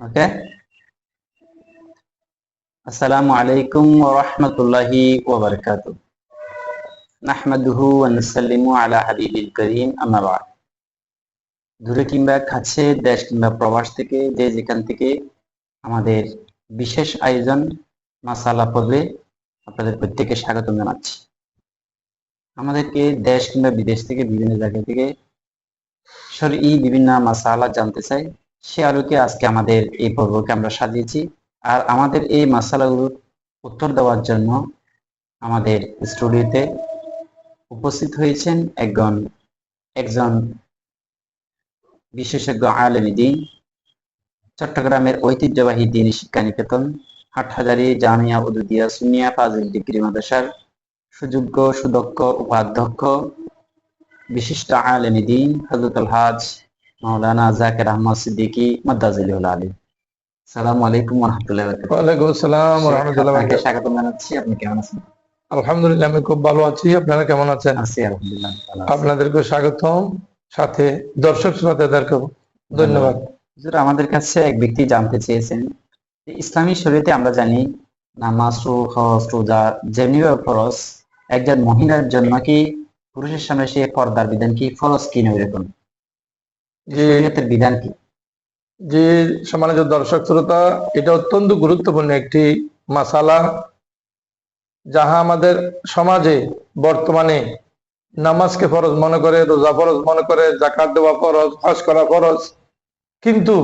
ওকে আসসালামু আলাইকুম ওয়া রাহমাতুল্লাহি ওয়া বারাকাতুহু নাহমাদুহু ওয়া নুসাল্লিমু আলা হাবিবিল করিম আম্মা বা'দ দূরে কিংবা কাছে, দেশ কিংবা প্রবাস থেকে, যে যেখান থেকে আমাদের বিশেষ আয়োজন মাসালা পর্বে আপনাদের প্রত্যেককে স্বাগত জানাচ্ছি। আমাদেরকে দেশ কিংবা বিদেশ থেকে, বিভিন্ন জায়গা থেকে সরি, বিভিন্ন মাসালা জানতে চাই। সে আলোকে আজকে আমাদের এই পর্বকে আমরা সাজিয়েছি। আর আমাদের এই মাসালাগুলোর উত্তর দেওয়ার জন্য আমাদের স্টুডিওতে উপস্থিত হয়েছেন একজন একজন বিশেষজ্ঞ আলেমী দিন, চট্টগ্রামের ঐতিহ্যবাহী দিনী শিক্ষা নিকেতন হাটহাজারি জামিয়া উদুদিয়া সুনিয়া ফাজিল ডিগ্রি মাদ্রাসার সুযোগ্য, সুদক্ষ, উপাধ্যক্ষ, বিশিষ্ট আলেমী দিন হজরতুল হাজ মাওলানা জাকির আহমদ সিদ্দিকী মাদ্দাজিলুল আলী। সালামু আলাইকুম রহমতুল্লাহ ওয়ালাইকুম আসসালাম রহমতুল্লাহ স্বাগত জানাচ্ছি আপনি কেমন আছেন? আলহামদুলিল্লাহ আমি খুব ভালো আছি। আপনারা কেমন আছেন? আছি আলহামদুলিল্লাহ আপনাদেরকে স্বাগতম। সাথে দর্শক শ্রোতাদেরকেও ধন্যবাদ। আমাদের কাছে এক ব্যক্তি জানতে চেয়েছেন ইসলামী শরীয়তে আমরা জানি নামাজ হজ রোজা যেমনিভাবে ফরজ একজন মহিলার জন্য কি পুরুষের সামনে সে পর্দার বিধান কি ফরজ কি নয় এরকম? শরীয়তের বিধান কি? যে সম্মানিত দর্শক শ্রোতা এটা অত্যন্ত গুরুত্বপূর্ণ একটি মাসালা যাহা আমাদের সমাজে বর্তমানে নামাজকে ফরজ মনে করে রোজা ফরজ মনে করে জাকাত দেওয়া ফরজ হজ করা ফরজ। কিন্তু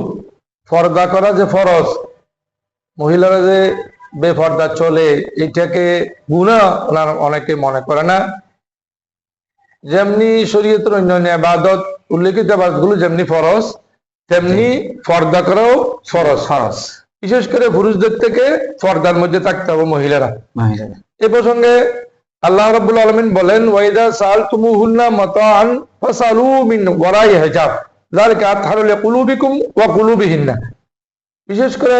পর্দা করা যে ফরজ মহিলারা যে বেফর্দা চলে এটাকে গুণা ওনারা অনেকে মনে করে না। যেমনি শরীয়তের অন্যান্য আবাদত উল্লেখিত আবাদতগুলো যেমনি ফরজ তেমনি পর্দা করাও ফরজ। ফরজ। বিশেষ করে পুরুষদের থেকে পর্দার মধ্যে থাকতে হবে মহিলারা। এ প্রসঙ্গে আল্লাহ রাব্বুল আলামিন বলেন ওয়াইদা সালতুমুহুন্না মাতাআন ফাসালু মিন ওয়ারাই হিজাব। যালিকা আতহারু লিকুলুবিকুম ওয়া কুলুবিহিন্না। বিশেষ করে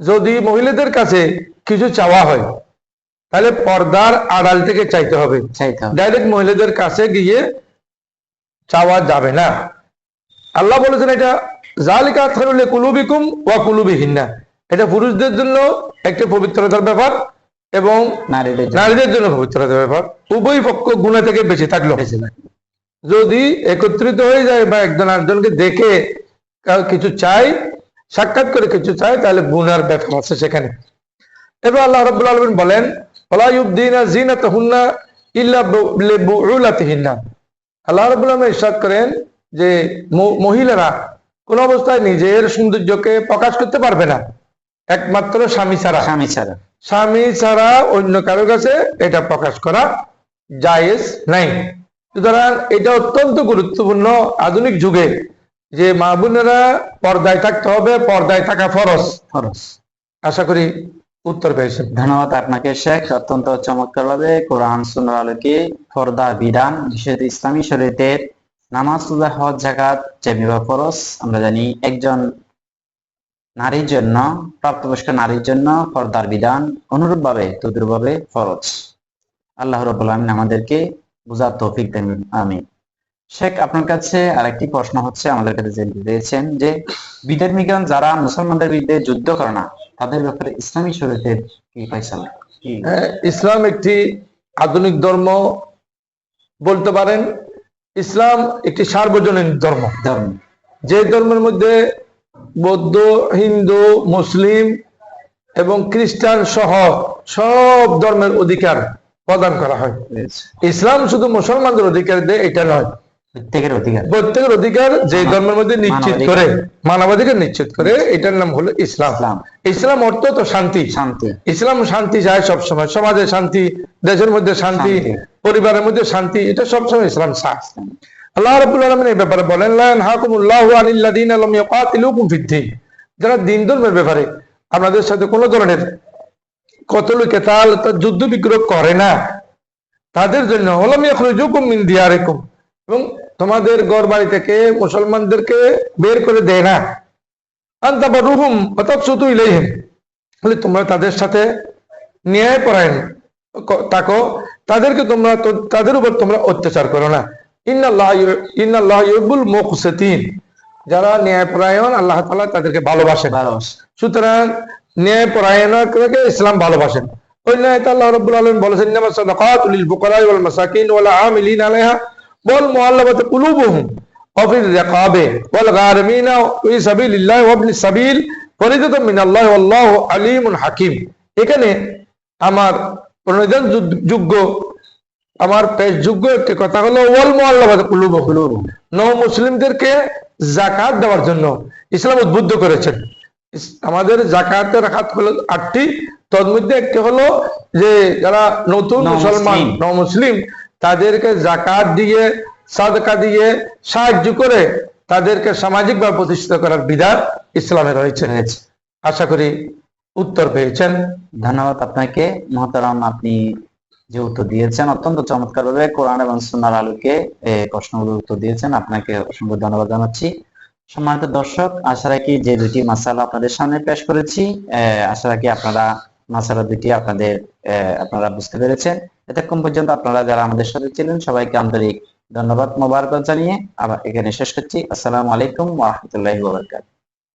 যদি মহিলাদের কাছে কিছু চাওয়া হয় তাহলে পর্দার আড়াল থেকে চাইতে হবে। ডাইরেক্ট মহিলাদের কাছে গিয়ে চাওয়া যাবে না। আল্লাহ বলেছেন এটা জালিকা থারুলে কুলুবিকুম ওয়া কুলুবিহিন্না। এটা পুরুষদের জন্য একটা পবিত্রতার ব্যাপার এবং নারীদের জন্য। পবিত্রতার ব্যাপার। উভয় পক্ষ গুণা থেকে বেঁচে থাকল। যদি একত্রিত হয়ে যায় বা একজন আরেকজনকে দেখে কিছু চাই সাক্ষাৎ করে কিছু চাই তাহলে গুনার ব্যাপার আছে সেখানে। এবার আল্লাহ রাব্বুল আলামিন বলেন আল্লাহ রাব্বুল আলামিন করেন যে মহিলারা কোন অবস্থায় নিজের সৌন্দর্যকে প্রকাশ করতে পারবে না। একমাত্র স্বামী ছাড়া। স্বামী ছাড়া। স্বামী ছাড়া অন্য কারও কাছে এটা প্রকাশ করা জায়েজ নাই। সুতরাং এটা অত্যন্ত গুরুত্বপূর্ণ আধুনিক যুগে যে মা বোনেরা পর্দায় থাকতে হবে পর্দায় থাকা ফরজ। ফরজ। আশা করি উত্তর পেয়েছেন ধন্যবাদ আপনাকে, শেখ। অত্যন্ত চমৎকার ভাবে কোরআন সুন্নাহর আলোকে ফরদা বিধান বিশেষ ইসলামী শরীয়তের নামাজ, রোজা, হজ জাকাত যেমনিবা ফরজ, আমরা জানি একজন নারীর জন্য, প্রাপ্তবয়স্ক নারীর জন্য ফর্দার বিধান অনুরূপভাবে তদ্রুপভাবে ফরজ। আল্লাহ রবুল আলমিন আমাদেরকে বুঝার তৌফিক দেন আমি শেখ আপনার কাছে আরেকটি প্রশ্ন হচ্ছে আমাদের কাছে জানতে চেয়েছেন যে বিধর্মীগণ যারা মুসলমানদের বিরুদ্ধে যুদ্ধ করে না তাদের ব্যাপারে ইসলামী শরীয়তের কি ফয়সালা? কি? হ্যাঁ, ইসলাম একটি আধুনিক ধর্ম বলতে পারেন। ইসলাম একটি সার্বজনীন ধর্ম। ধর্ম। যে ধর্মের মধ্যে বৌদ্ধ হিন্দু মুসলিম এবং খ্রিস্টান সহ সব ধর্মের অধিকার প্রদান করা হয়। ইসলাম শুধু মুসলমানদের অধিকার দেয় এটা নয় প্রত্যেকের অধিকার। প্রত্যেকের অধিকার যে ধর্মের মধ্যে নিশ্চিত করে মানবাধিকার। নিশ্চিত করে এটার নাম হলো ইসলাম। ইসলাম। অর্থ তো শান্তি। শান্তি। ইসলাম শান্তি চায় সবসময়। সমাজে শান্তি দেশের মধ্যে শান্তি। পরিবারের মধ্যে শান্তি এটা সবসময় ইসলাম চায়। আল্লাহ রাব্বুল আলামিন এই ব্যাপারে বলেন লা ইয়ানহাকুমুল্লাহু আনিল্লাযীনা লাম ইয়াকাতিলুকুম ফিদ-দীন যারা দিন ধর্মের ব্যাপারে আপনাদের সাথে কোনো ধরনের কতল কেতাল যুদ্ধ বিগ্রহ করে না। তাদের জন্য ওলাম ইয়াখরুজুকুম মিন দিয়ারিকুম এবং তোমাদের ঘর বাড়ি থেকে মুসলমানদেরকে বের করে দেয় না। আনতাবারুহুম ওয়া তাবসুতু ইলাইহিম। বলে তোমরা তাদের সাথে ন্যায় পরায়ণ ক- থাকো। তাদেরকে তোমরা তাদের উপর তোমরা অত্যাচার করো না। ইন্নাল্লাহ ইন্নাল্লাহ ইউহিব্বুল মুকসিতিন যারা ন্যায়পরায়ণ আল্লাহ তাআলা তাদেরকে ভালোবাসেন। ভালোবাসা। সুতরাং ন্যায় পরায়ণকে ইসলাম ভালোবাসেন। ওই ন্যায়তে আল্লাহ রাব্বুল আলামিন বলেছেন সাদাকাতু ওয়াল মাসাকিন ওয়াল আমিলিন আলাইহা। ওয়াল মুআল্লাফাতি কুলুবুহুম, ওয়া ফির রিকাবে। ওয়াল গারিমিনা সাবিল আলিমুন হাকিম। এখানে আমার প্রণোদন যোগ্য আমার পেশ যোগ্য একটি কথা হলো, ওয়াল মুআল্লাফাতি কুলুবুহুম। নৌ মুসলিমদেরকে জাকাত দেওয়ার জন্য ইসলাম উদ্বুদ্ধ করেছেন। আমাদের জাকাতের হাত হলো আটটি তোর মধ্যে একটি হলো যে যারা নতুন মুসলমান ন মুসলিম তাদেরকে জাকাত দিয়ে সাদকা দিয়ে সাহায্য করে তাদেরকে সামাজিকভাবে প্রতিষ্ঠিত করার বিধান ইসলামে রয়েছে। আশা করি উত্তর পেয়েছেন। ধন্যবাদ আপনাকে। মহতারাম আপনি যে উত্তর দিয়েছেন অত্যন্ত চমৎকার ভাবে কোরআন এবং সুনার আলোকে প্রশ্নগুলোর উত্তর দিয়েছেন। আপনাকে অসংখ্য ধন্যবাদ জানাচ্ছি। সম্মানিত দর্শক, আশা রাখি যে দুটি মাসালা আপনাদের সামনে পেশ করেছি। আশা রাখি আপনারা মাসালা দুটি আপনাদের আপনারা বুঝতে পেরেছেন। এতক্ষণ পর্যন্ত আপনারা যারা আমাদের সাথে ছিলেন, সবাইকে আন্তরিক ধন্যবাদ মোবারক জানিয়ে আবার এখানে শেষ করছি। আসসালামু আলাইকুম ওরহামতুল্লাহ বারাকাতুহু।